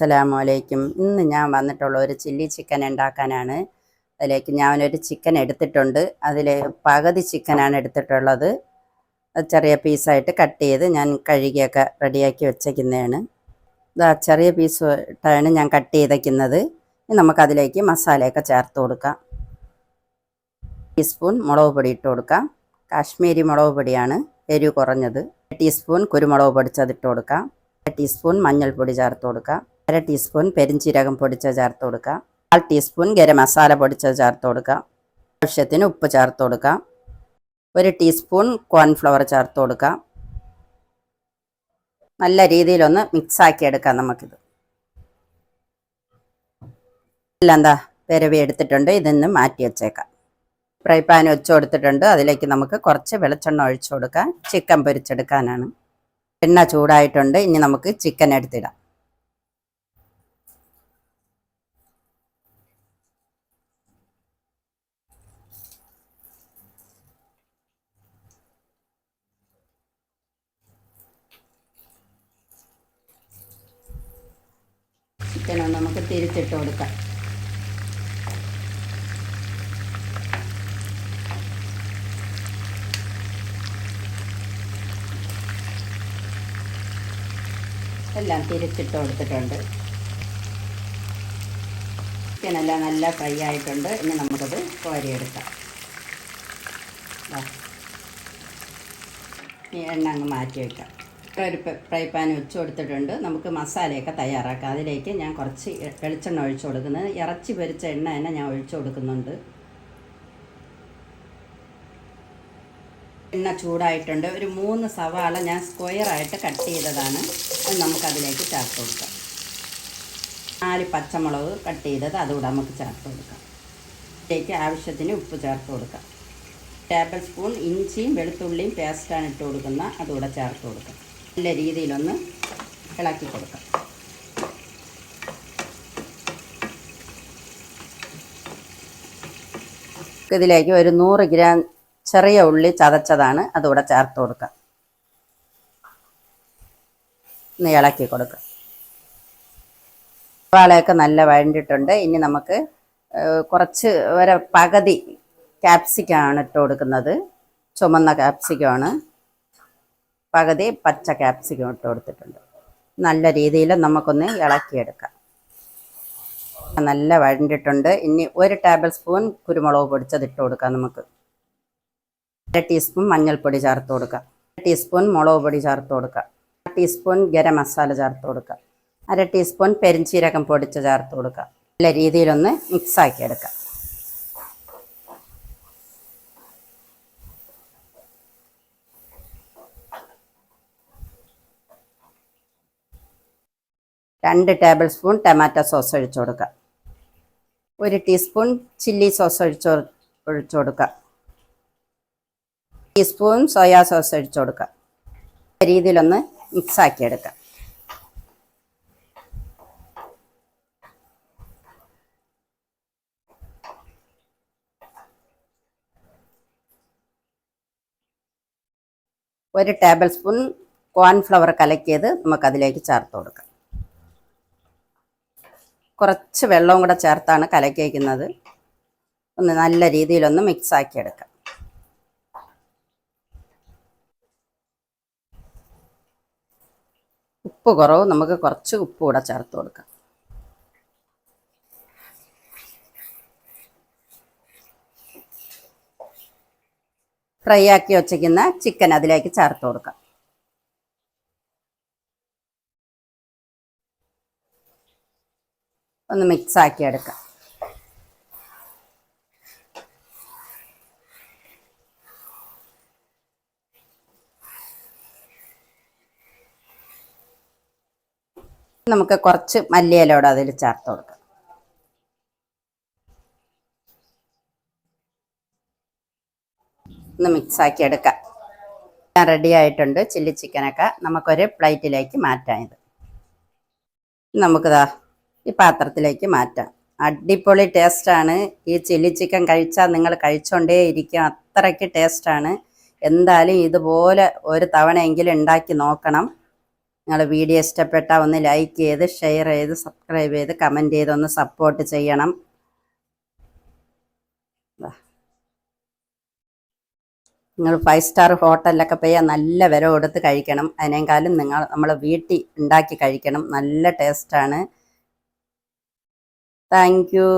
അസ്സലാമു അലൈക്കും. ഇന്ന് ഞാൻ വന്നിട്ടുള്ള ഒരു ചില്ലി ചിക്കൻ ഉണ്ടാക്കാനാണ്. അതിലേക്ക് ഞാൻ ഒരു ചിക്കൻ എടുത്തിട്ടുണ്ട്. അതിൽ പകുതി ചിക്കനാണ് എടുത്തിട്ടുള്ളത്. ചെറിയ പീസായിട്ട് കട്ട് ചെയ്ത് ഞാൻ കഴുകിയൊക്കെ റെഡിയാക്കി വെച്ചേക്കുന്നതാണ്. ഇതാ ചെറിയ പീസ് ഇട്ടാണ് ഞാൻ കട്ട് ചെയ്തേക്കുന്നത്. നമുക്കതിലേക്ക് മസാലയൊക്കെ ചേർത്ത് കൊടുക്കാം. ടീസ്പൂൺ മുളക് പൊടി ഇട്ട് കൊടുക്കാം. കാശ്മീരി മുളക് പൊടിയാണ് എരിവ് കുറഞ്ഞത്. ടീസ്പൂൺ കുരുമുളക് പൊടിച്ചത് ഇട്ട് കൊടുക്കാം ടീസ്പൂൺ മഞ്ഞൾപ്പൊടി ചേർത്ത് കൊടുക്കാം. അര ടീസ്പൂൺ പെരിഞ്ചീരകം പൊടിച്ച ചേർത്ത് കൊടുക്കുക കാൽ ടീസ്പൂൺ ഗരം മസാല പൊടിച്ചത് ചേർത്ത് കൊടുക്കുക ആവശ്യത്തിന് ഉപ്പ് ചേർത്ത് കൊടുക്കുക ഒരു ടീസ്പൂൺ കോൺഫ്ലവർ ചേർത്ത് കൊടുക്കുക നല്ല രീതിയിലൊന്ന് മിക്സാക്കി എടുക്കാം നമുക്കിത്. എല്ലാം എന്താ പെരവി എടുത്തിട്ടുണ്ട്. ഇതിന്ന് മാറ്റി വെച്ചേക്കാം. ഫ്രൈ പാൻ വെച്ച് കൊടുത്തിട്ടുണ്ട്. അതിലേക്ക് നമുക്ക് കുറച്ച് വെളിച്ചെണ്ണ ഒഴിച്ചു കൊടുക്കാം. ചിക്കൻ പൊരിച്ചെടുക്കാനാണ്. എണ്ണ ചൂടായിട്ടുണ്ട്. ഇനി നമുക്ക് ചിക്കൻ എടുത്തിടാം. ചിക്കൻ ഒന്ന് നമുക്ക് തിരിച്ചിട്ട് കൊടുക്കാം. എല്ലാം തിരിച്ചിട്ട് കൊടുത്തിട്ടുണ്ട്. ചിക്കനെല്ലാം നല്ല ഫ്രൈ ആയിട്ടുണ്ട്. ഇനി നമുക്കത് കോരിയെടുക്കാം. ഈ എണ്ണ അങ്ങ് മാറ്റി വയ്ക്കാം ഒരു ഫ്രൈ പാൻ വെച്ച് കൊടുത്തിട്ടുണ്ട്. നമുക്ക് മസാലയൊക്കെ തയ്യാറാക്കാം. അതിലേക്ക് ഞാൻ കുറച്ച് വെളിച്ചെണ്ണ ഒഴിച്ചു കൊടുക്കുന്നത്. ഇറച്ചി പൊരിച്ച എണ്ണ തന്നെ ഞാൻ ഒഴിച്ചു കൊടുക്കുന്നുണ്ട്. എണ്ണ ചൂടായിട്ടുണ്ട്. ഒരു മൂന്ന് സവാള ഞാൻ സ്ക്വയറായിട്ട് കട്ട് ചെയ്തതാണ്. അത് നമുക്കതിലേക്ക് ചേർത്ത് കൊടുക്കാം. നാല് പച്ചമുളക് കട്ട് ചെയ്തത്. അതുകൂടെ നമുക്ക് ചേർത്ത് കൊടുക്കാം. ഇതിലേക്ക് ആവശ്യത്തിന് ഉപ്പ് ചേർത്ത് കൊടുക്കാം. ടേബിൾ സ്പൂൺ ഇഞ്ചിയും വെളുത്തുള്ളിയും പേസ്റ്റാണ് ഇട്ട് കൊടുക്കുന്ന. അതുകൂടെ ചേർത്ത് കൊടുക്കാം. നല്ല രീതിയിലൊന്ന് ഇളക്കി കൊടുക്കാം. ഇതിലേക്ക് ഒരു നൂറ് ഗ്രാം ചെറിയ ഉള്ളി ചതച്ചതാണ്. അതുകൂടെ ചേർത്ത് കൊടുക്കാം. ഒന്ന് ഇളക്കി കൊടുക്കാം. സവാളയൊക്കെ നല്ല വഴണ്ടിട്ടുണ്ട്. ഇനി നമുക്ക് കുറച്ച് വരെ പകുതി ക്യാപ്സിക്കാണ് ഇട്ട് കൊടുക്കുന്നത്. ചുമന്ന ക്യാപ്സിക്കമാണ് പകുതി പച്ച ക്യാപ്സിക്കം ഇട്ട് കൊടുത്തിട്ടുണ്ട്. നല്ല രീതിയിൽ നമുക്കൊന്ന് ഇളക്കിയെടുക്കാം. നല്ല വഴണ്ടിട്ടുണ്ട്. ഇനി ഒരു ടേബിൾ സ്പൂൺ കുരുമുളക് പൊടിച്ചത് ഇട്ട് കൊടുക്കാം നമുക്ക്. അര ടീസ്പൂൺ മഞ്ഞൾപ്പൊടി ചേർത്ത് കൊടുക്കാം. ടീസ്പൂൺ മുളക് പൊടി ചേർത്ത് കൊടുക്കാം. ടീസ്പൂൺ ഗരം മസാല ചേർത്ത് കൊടുക്കാം. അര ടീസ്പൂൺ പെരിഞ്ചീരകം പൊടിച്ച് ചേർത്ത് കൊടുക്കാം. നല്ല രീതിയിലൊന്ന് മിക്സാക്കി എടുക്കാം രണ്ട് ടേബിൾ സ്പൂൺ ടൊമാറ്റോ സോസ് ഒഴിച്ചു കൊടുക്കുക. ഒരു ടീസ്പൂൺ ചില്ലി സോസ് ഒഴിച്ച് ഒഴിച്ചു കൊടുക്കുക. ടീസ്പൂൺ സോയാ സോസ് ഒഴിച്ചു കൊടുക്കുക. രീതിയിലൊന്ന് മിക്സാക്കി എടുക്കുക. ഒരു ടേബിൾ സ്പൂൺ കോൺഫ്ലവർ കലക്കിയത് നമുക്കതിലേക്ക് ചേർത്ത് കൊടുക്കാം. കുറച്ച് വെള്ളവും കൂടെ ചേർത്താണ് കലക്കി വയ്ക്കുന്നത് ഒന്ന് നല്ല രീതിയിലൊന്ന് മിക്സ് ആക്കി എടുക്കാം ഉപ്പ് കുറവ് നമുക്ക് കുറച്ച് ഉപ്പ് കൂടെ ചേർത്ത് കൊടുക്കാം. ഫ്രൈ ആക്കി വച്ചിരിക്കുന്ന ചിക്കൻ അതിലേക്ക് ചേർത്ത് കൊടുക്കാം. ഒന്ന് മിക്സ് ആക്കി എടുക്കാം. നമുക്ക് കുറച്ച് മല്ലിയിലോട് അതിൽ ചേർത്ത് കൊടുക്കാം. ഒന്ന് മിക്സ് ആക്കി എടുക്കാം റെഡി ആയിട്ടുണ്ട് ചില്ലി ചിക്കനൊക്കെ നമുക്കൊരു പ്ലേറ്റിലേക്ക് മാറ്റാം ഇത്. നമുക്കിതാ ഈ പാത്രത്തിലേക്ക് മാറ്റാം. അടിപൊളി ടേസ്റ്റാണ്. ഈ ചില്ലി ചിക്കൻ കഴിച്ചാൽ നിങ്ങൾ കഴിച്ചുകൊണ്ടേ ഇരിക്കും അത്രയ്ക്ക് ടേസ്റ്റാണ്. എന്തായാലും ഇതുപോലെ ഒരു തവണയെങ്കിലും ഉണ്ടാക്കി നോക്കണം. നിങ്ങൾ വീഡിയോ ഇഷ്ടപ്പെട്ടാൽ ഒന്ന് ലൈക്ക് ചെയ്ത് ഷെയർ ചെയ്ത് സബ്സ്ക്രൈബ് ചെയ്ത് കമന്റ് ചെയ്ത് ഒന്ന് സപ്പോർട്ട് ചെയ്യണം. നിങ്ങൾ ഫൈവ് സ്റ്റാർ ഹോട്ടലിലൊക്കെ പോയാൽ നല്ല വില കൊടുത്ത് കഴിക്കണം. അതിനേക്കാളും നിങ്ങൾ നമ്മൾ വീട്ടിൽ ഉണ്ടാക്കി കഴിക്കണം. നല്ല ടേസ്റ്റാണ്. Thank you